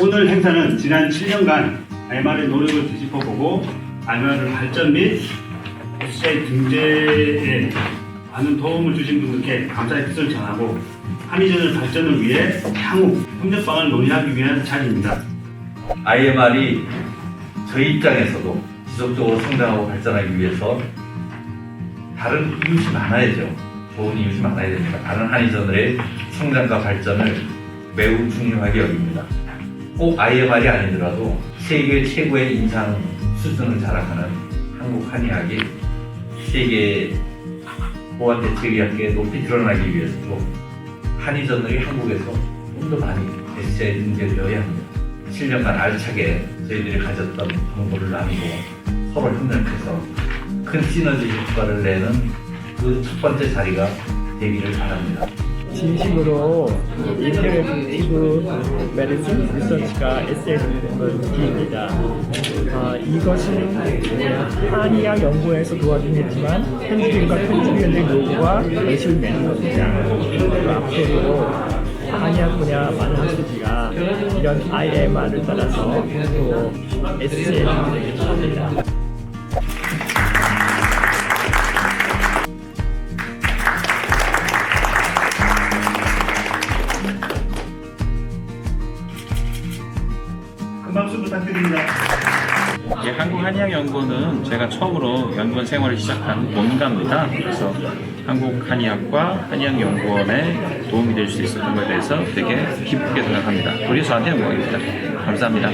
오늘 행사는 지난 7년간 알마의 노력을 뒤집어보고 알마를 발전 및 SCI 등재에 많은 도움을 주신 분들께 감사의 뜻을 전하고 한의전을 발전을 위해 향후 협력방을 논의하기 위한 자리입니다. IMR이 저희 입장에서도 지속적으로 성장하고 발전하기 위해서 다른 이웃이 많아야죠. 좋은 이웃이 많아야 됩니다. 다른 한의전의 성장과 발전을 매우 중요하게 여깁니다. 꼭 IMR이 아니더라도 세계 최고의 인상 수준을 자랑하는 한국 한의학이 세계 보안 대책이 함께 높이 드러나기 위해서도 한의전들이 한국에서 좀 더 많이 SCI 등재되어야 합니다. 7년간 알차게 저희들이 가졌던 정보를 나누고 서로 협력해서 큰 시너지 효과를 내는 그 첫 번째 자리가 되기를 바랍니다. 진심으로 인터랙티브 메디슨 리서치가 SL인 걸 기입니다. 아, 이것은 한의학 연구에서 편집인과 편집위원의 노고와 예술 내는 겁니다. 그리고 앞으로 한의학 분야 많은 학술지가 이런 IMR을 따라서 또 되길 바랍니다. 부탁드립니다. 예, 한국한의학연구원은 제가 처음으로 연구원 생활을 시작한 원가입니다. 그래서 한국한의학과 한의학연구원에 도움이 될 수 있었던 것에 대해서 되게 기쁘게 생각합니다. 우리 저한테 영광입니다. 감사합니다.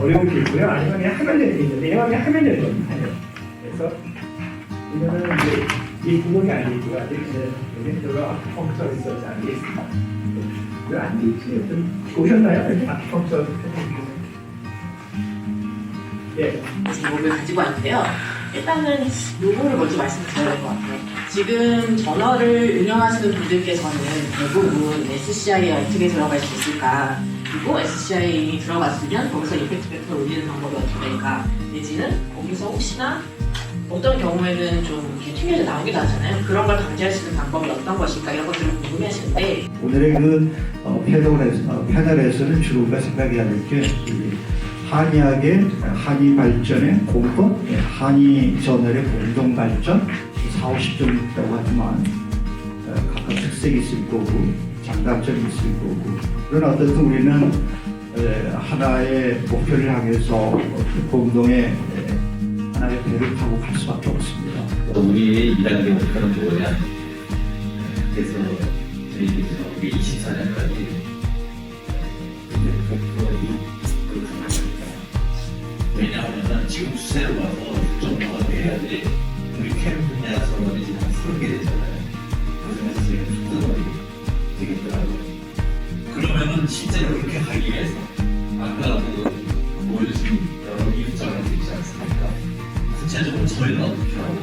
어려운 게 있고요. 그냥 하면 되는 게 있는데 그냥 하면 되는 겁니다. 그래서 이거는 이제 이 구멍이 아니고요. 아직 이제 여기 들어가 아키펑처 있었지 않겠습니까? 왜안 되지? 오셨나요? 아키펑처 예. 제목을 가지고 왔는데요. 일단은 요거를 먼저 말씀드려야 될 것 같아요. 지금 전어를 운영하시는 분들께서는 대부분 SCI에 어떻게 들어갈 수 있을까? 그리고 SCI 들어갔으면 거기서 이펙트 팩터를 올리는 방법이 어떻게 될까? 내지는 거기서 혹시나 어떤 경우에는 좀 이렇게 튕겨져 나오기도 하잖아요. 그런 걸 방지할 수 있는 방법이 어떤 것일까? 이런 것들을 궁금해 하시는데 오늘의 그 어, 패널에서, 어, 패널에서는 주로 우리가 생각해야 될 게 한의학의 한의 발전의 공법, 예, 한의 전열의 공동 발전 4, 50점 있다고 하지만 어, 각각 특색이 있을 거고 장단점이 있을 거고 그런 어떤 우리는 에, 하나의 목표를 향해서 공동의 에, 하나의 배를 타고 갈 수밖에 없습니다. 우리의 2단계 목표는 뭐냐? 그래서 우리 24년까지 왜냐하면 지금 추세로 봐서 좀더 해야 돼. 우리 캠 분야에서 이제 다 풀게 되잖아요. 그래서 지금 숙소들이 되겠더라고요. 그러면은 실제로 그렇게 하기 위해서 아까 그 보여주신 여러 이웃자가 있지 않습니까? 구체적으로 저희는 어떻게 하고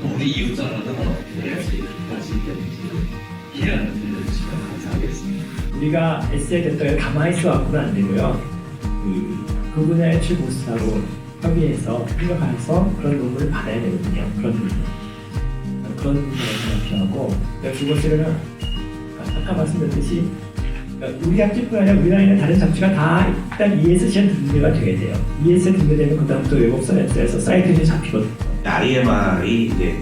또 우리 이웃자라는 어떻게 해야지 같이 있겠는지 이해하는 들려주시면 감사하겠습니다. 우리가 SL 대표에 가만히 있어 갖고는 안 되고요. 이, 그 분야의 최고수사로 협의해서 협력해서 그런 논문을 받아야 되거든요. 그런 논문. 그런 논문을 필요하고 그러니까 그것을 아까 말씀드렸듯이 그러니까 우리 학교뿐 아니라 우리나라에 있는 다른 장치가 다 일단 ESCN 등재가 돼야 돼요. ESCN 등재되면 그다음부터 외국선에서 사이트에 잡히거든요. REMR이 이제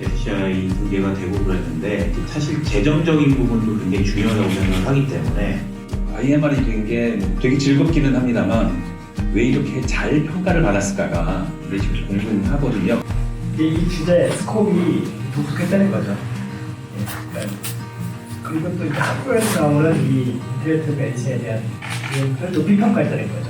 SCI 등재가 되고 그랬는데 사실 재정적인 부분도 굉장히 중요하다고 생각을 하기 때문에 IMR이 된 게 되게 즐겁기는 합니다만 왜 이렇게 잘 평가를 받았을까가 우리 지금 궁금하거든요. 이제 이 주제 스코업이 독특했다는 거죠. 예, 그러니까 그리고 또 학교에서 나오는 이 인터넷 메디슨에 대한 높이 평가했다는 거죠.